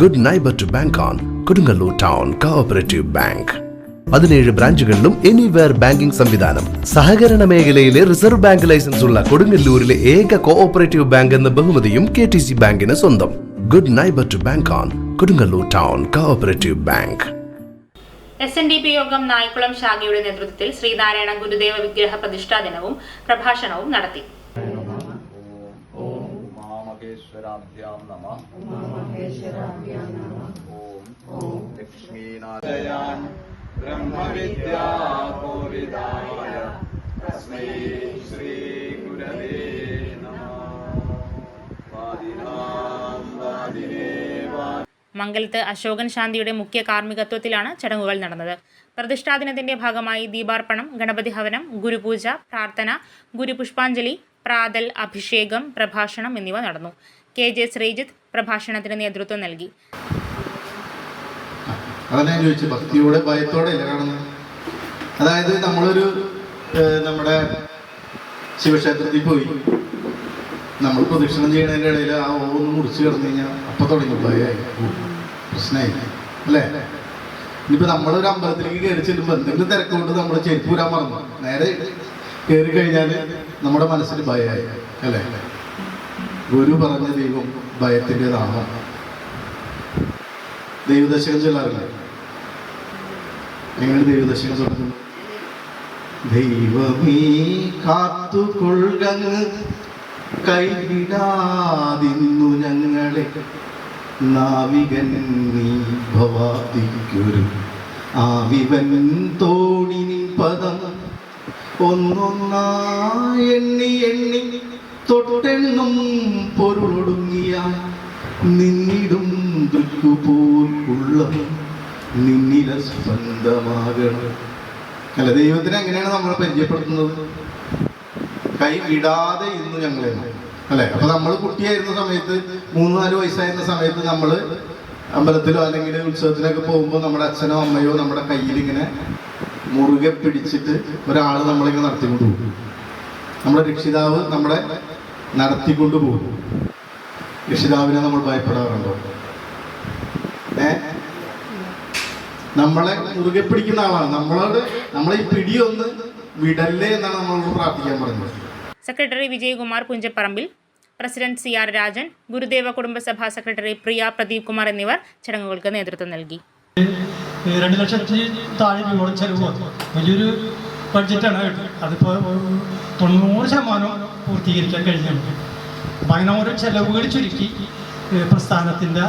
Good neighbour to bank on Kodungallur town cooperative bank പതിനേഴ് ബ്രാഞ്ചുകളിലും anywhere banking സംവിധാനം. സഹകരണ മേഖലയിലെ റിസർവ് ബാങ്ക് ലൈസൻസ് ഉള്ള കൊടുങ്ങല്ലൂരിലെ ഏക കോഓപ്പറേറ്റീവ് ബാങ്ക് എന്ന ബഹുമതിയും കെ ടി സി ബാങ്കിന് സ്വന്തം. Good neighbour to bank on Kodungallur town cooperative bank S N D P Yogam Naikkulam ശാഖയുടെ നേതൃത്വത്തിൽ ശ്രീനാരായണ ഗുരുദേവ വിഗ്രഹ പ്രതിഷ്ഠാ ദിനവും പ്രഭാഷണവും നടത്തി. മാമകേശ്വരാഭ്യാം നമ. ഓം ലക്ഷ്മീനാരായണ ബ്രഹ്മവിദ്യാ തസ്മൈ ശ്രീ ഗുരവേ മംഗലത്ത് അശോകൻ ശാന്തിയുടെ മുഖ്യ കാർമ്മികത്വത്തിലാണ് ചടങ്ങുകൾ നടന്നത്. പ്രതിഷ്ഠാദിനത്തിന്റെ ഭാഗമായി ദീപാർപ്പണം ഗണപതി ഹവനം ഗുരുപൂജ പ്രാർത്ഥന ഗുരുപുഷ്പാഞ്ജലി പ്രാതൽ അഭിഷേകം പ്രഭാഷണം എന്നിവ നടന്നു. കെ ജെ ശ്രീജിത്ത് പ്രഭാഷണത്തിന് നേതൃത്വം നൽകി. ഭക്തിയോടെ ഭയത്തോടെ അതായത് നമ്മളൊരു നമ്മുടെ ശിവക്ഷേത്രത്തിൽ പോയി നമ്മൾ പ്രദക്ഷിണം ചെയ്യുന്നതിന്റെ ഇടയിൽ ആ ഓന്ന് മുറിച്ച് കിടന്നു കഴിഞ്ഞാൽ അപ്പം തുടങ്ങി ഭയമായി പ്രശ്നമായി അല്ലേ? ഇനിയിപ്പോൾ നമ്മളൊരു അമ്പലത്തിലേക്ക് കയറി ചെല്ലുമ്പോൾ എന്തെങ്കിലും തിരക്കുകൊണ്ട് നമ്മൾ ചെരുപ്പൂരാൻ മറന്നു. നേരെ കയറി കഴിഞ്ഞാൽ നമ്മുടെ മനസ്സിൽ ഭയമായി അല്ലേ? ഗുരു പറഞ്ഞ ദൈവം ഭയത്തിന്റെതാണ്? ദൈവദശകം ചൊല്ലാറില്ല? എങ്ങനെ ദൈവദശകം ചൊല്ലുന്നു? ദൈവമേ കാത്തുകൊള്ളങ്ങ് കൈവിടാതിന്നു ഞങ്ങളെ. നാവികൻ നീ ഭവാതിക്കൊരു ആവിവൻ തോണിനി പദം ഒന്നൊന്നായി എണ്ണി എണ്ണി തൊട്ടെണ്ണും പൊരുളൊടുങ്ങിയ നിന്നിടും ദൃക്കുപോൽ നിന്നില സ്വന്തമാകണം. അല്ല ദൈവത്തിന് എങ്ങനെയാണ് നമ്മളെ പരിചയപ്പെടുത്തുന്നത്? കൈ വിടാതെ ഇന്ന് ഞങ്ങളെ അല്ലെ? അപ്പൊ നമ്മൾ കുട്ടിയായിരുന്ന സമയത്ത് മൂന്ന് നാല് വയസ്സായിരുന്ന സമയത്ത് നമ്മൾ അമ്പലത്തിലോ അല്ലെങ്കിൽ ഉത്സവത്തിനൊക്കെ പോകുമ്പോൾ നമ്മുടെ അച്ഛനോ അമ്മയോ നമ്മുടെ കയ്യിൽ ഇങ്ങനെ മുറുകെ പിടിച്ചിട്ട് ഒരാൾ നമ്മളിങ്ങനെ നടത്തിക്കൊണ്ട് പോകും. നമ്മുടെ രക്ഷിതാവ് നമ്മളെ നടത്തിക്കൊണ്ട് പോകും. രക്ഷിതാവിനെ നമ്മൾ ഭയപ്പെടാറുണ്ടോ? ഏ? നമ്മളെ മുറുകെ പിടിക്കുന്ന ആളാണ്. നമ്മളോട് നമ്മളെ ഈ പിടിയൊന്ന് വിടല്ലേ എന്നാണ് നമ്മളോട് പ്രാർത്ഥിക്കാൻ പറഞ്ഞത് secretary Vijayakumar Punchapparambil president C R Rajan Gurudeva Kudumbasabha secretary Priya Pradeep Kumar എന്നിവർ ചടങ്ങുകൾക്ക് നേതൃത്വം നൽകി. രണ്ട് ലക്ഷത്തി താഴെ രൂപ ചെലവ് വലിയൊരു ബഡ്ജറ്റാണ് അതിപ്പോ അതിപ്പോൾ തൊണ്ണൂറ് ശതമാനം പൂർത്തീകരിക്കാൻ കഴിഞ്ഞിട്ടുണ്ട്. അപ്പം അങ്ങനെ ഓരോ ചെലവുകൾ ചുരുക്കി പ്രസ്ഥാനത്തിന്റെ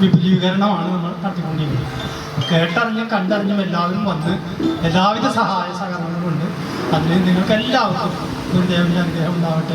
വിപുലീകരണമാണ് നമ്മൾ നടത്തിക്കൊണ്ടിരിക്കുന്നത്. കേട്ടറിഞ്ഞും കണ്ടറിഞ്ഞും എല്ലാവരും വന്ന് എല്ലാവിധ സഹായ സഹകരണങ്ങളുണ്ട്. അതിന് നിങ്ങൾക്ക് എല്ലാവർക്കും ഗുരുദേവന്റെ അനുഗ്രഹം ഉണ്ടാവട്ടെ.